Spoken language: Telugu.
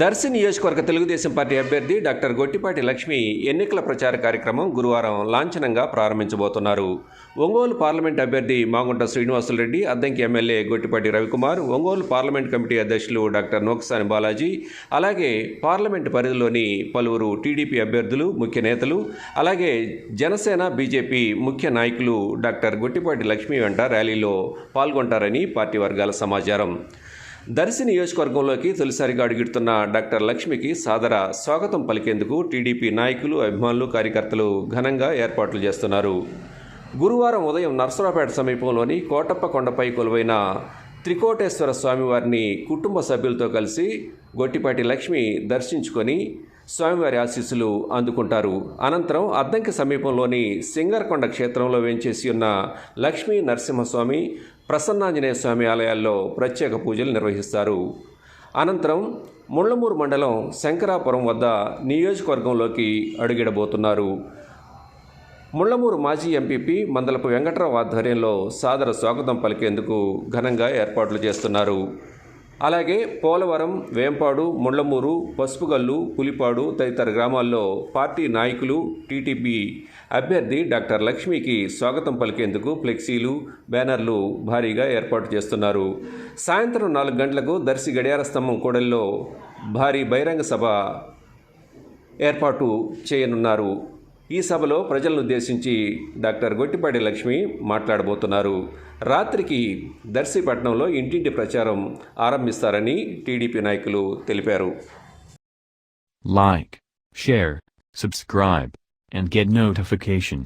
Darsi నియోజకవర్గ తెలుగుదేశం పార్టీ అభ్యర్థి డాక్టర్ గొట్టిపాటి లక్ష్మి ఎన్నికల ప్రచార కార్యక్రమం గురువారం లాంఛనంగా ప్రారంభించబోతున్నారు. ఒంగోలు పార్లమెంట్ అభ్యర్థి Magunta Srinivasulu Reddy Addanki MLA Gottipati Ravikumar Ongole parliament committee అధ్యక్షులు డాక్టర్ నోకసాని బాలాజీ అలాగే పార్లమెంట్ పరిధిలోని పలువురు టీడీపీ అభ్యర్థులు ముఖ్య నేతలు అలాగే జనసేన బీజేపీ ముఖ్య నాయకులు డాక్టర్ గొట్టిపాటి లక్ష్మి వెంట ర్యాలీలో పాల్గొంటారని పార్టీ వర్గాల సమాచారం. దర్శి నియోజకవర్గంలోకి తొలిసారిగా అడుగుతున్న డాక్టర్ లక్ష్మికి సాదర స్వాగతం పలికేందుకు టీడీపీ నాయకులు అభిమానులు కార్యకర్తలు ఘనంగా ఏర్పాట్లు చేస్తున్నారు. గురువారం ఉదయం నర్సరావుపేట సమీపంలోని కోటప్ప కొండపై కొలువైన త్రికోటేశ్వర స్వామివారిని కుటుంబ సభ్యులతో కలిసి గొట్టిపాటి లక్ష్మి దర్శించుకొని స్వామివారి ఆశీస్సులు అందుకుంటారు. అనంతరం అద్దంకి సమీపంలోని సింగర్కొండ క్షేత్రంలో వేంచేసి ఉన్న లక్ష్మీ నరసింహస్వామి ప్రసన్నాంజనేయ స్వామి ఆలయాల్లో ప్రత్యేక పూజలు నిర్వహిస్తారు. అనంతరం ముళ్ళమూరు మండలం శంకరాపురం వద్ద నియోజకవర్గంలోకి అడుగిడబోతున్నారు. ముళ్ళమూరు మాజీ ఎంపీపీ మందలపు వెంకట్రావు ఆధ్వర్యంలో సాదర స్వాగతం పలికేందుకు ఘనంగా ఏర్పాట్లు చేస్తున్నారు. అలాగే పోలవరం వేంపాడు ముళ్ళమూరు పసుపుగల్లు పులిపాడు తదితర గ్రామాల్లో పార్టీ నాయకులు టీటీపీ అభ్యర్థి డాక్టర్ లక్ష్మికి స్వాగతం పలికేందుకు ఫ్లెక్సీలు బ్యానర్లు భారీగా ఏర్పాటు చేస్తున్నారు. సాయంత్రం నాలుగు గంటలకు దర్శి గడియార స్తంభం కూడల్లో భారీ బహిరంగ సభ ఏర్పాటు చేయనున్నారు. ఈ సభలో ప్రజలను ఉద్దేశించి డాక్టర్ గొట్టిపాటి లక్ష్మి మాట్లాడబోతున్నారు. రాత్రికి దర్శిపట్నంలో ఇంటింటి ప్రచారం ఆరంభిస్తారని టీడీపీ నాయకులు తెలిపారు. Like share subscribe and get notification